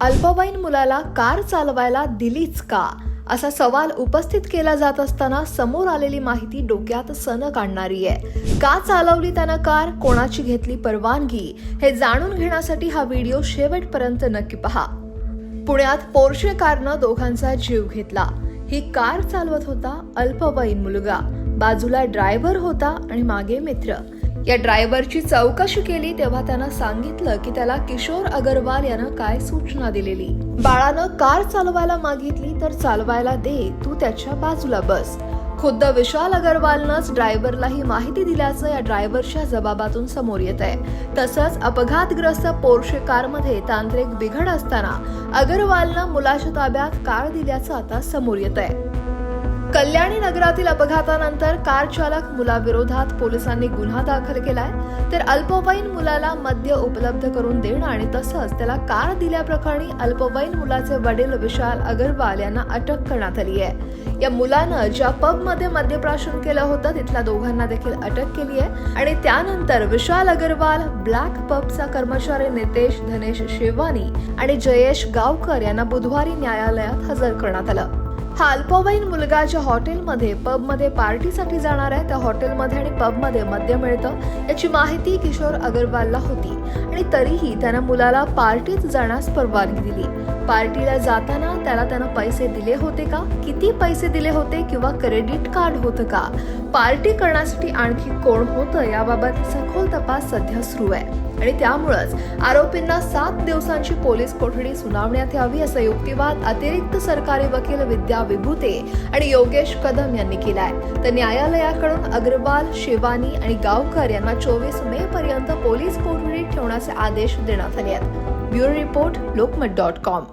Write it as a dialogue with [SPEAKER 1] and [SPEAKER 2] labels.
[SPEAKER 1] अल्पवयीन मुलाला कार चालवायला दिलीच का? असा सवाल उपस्थित केला जात असताना समोर आलेली माहिती डोक्यात सण काढणारी आहे. का चालवली त्यानं कार? कोणाची घेतली परवानगी? हे जाणून घेण्यासाठी हा व्हिडिओ शेवटपर्यंत नक्की पहा. पुण्यात पोर्शे कारनं दोघांचा जीव घेतला. ही कार चालवत होता अल्पवयीन मुलगा. बाजूला ड्रायव्हर होता आणि मागे मित्र. या ड्रायव्हरची चौकशी केली तेव्हा त्यानं सांगितलं की त्याला किशोर अगरवाल यानं काय सूचना दिलेली? बाळानं कार चालवायला मागितली तर चालवायला दे तू त्याच्या बाजूला बस. खुद्द विशाल अगरवालनंच ड्रायव्हरला ही माहिती दिल्याचं या ड्रायव्हरच्या जबाबातून समोर येत आहे. तसंच अपघातग्रस्त पोर्शे कारमध्ये तांत्रिक बिघड असताना अगरवालनं मुलाच्या ताब्यात कार दिल्याचं आता समोर येत आहे. कल्याणी नगरातील अपघातानंतर कार चालक मुलाविरोधात पोलिसांनी गुन्हा दाखल केलाय. तर अल्पवयीन मुलाला मद्य उपलब्ध करून देणं आणि तसंच त्याला कार दिल्याप्रकरणी अल्पवयीन मुलाचे वडील विशाल अगरवाल यांना अटक करण्यात आली आहे. या मुलानं ज्या पबमध्ये मद्यप्राशन केलं होतं तिथल्या दोघांना देखील अटक केली आहे. आणि त्यानंतर विशाल अगरवाल ब्लॅक पबचा कर्मचारी नितेश धनेश शेवानी आणि जयेश गावकर यांना बुधवारी न्यायालयात हजर करण्यात आलं. हा अल्पवयीन मुलगा ज्या हॉटेलमध्ये पबमध्ये पार्टीसाठी जाणार आहे त्या हॉटेलमध्ये आणि पबमध्ये मद्य मिळतं याची माहिती किशोर अगरवालला होती. आणि तरीही त्यानं मुलाला पार्टीत जाण्यास परवानगी दिली. पार्टीला जाताना त्याला त्यानं पैसे दिले होते का? किती पैसे दिले होते किंवा क्रेडिट कार्ड होतं का? पार्टी करण्यासाठी आणखी कोण होतं याबाबत सखोल तपास सध्या सुरू आहे. आणि त्यामुळंच आरोपींना सात दिवसांची पोलीस कोठडी सुनावण्यात यावी असा युक्तिवाद अतिरिक्त सरकारी वकील विद्या विभूते आणि योगेश कदम यांनी केलाय. तर न्यायालयाकडून अग्रवाल शेवानी आणि गावकर यांना चोवीस मे पर्यंत पोलीस कोठडीत ठेवण्याचे आदेश देण्यात आले आहेत. Bureau report Lokmat dot com.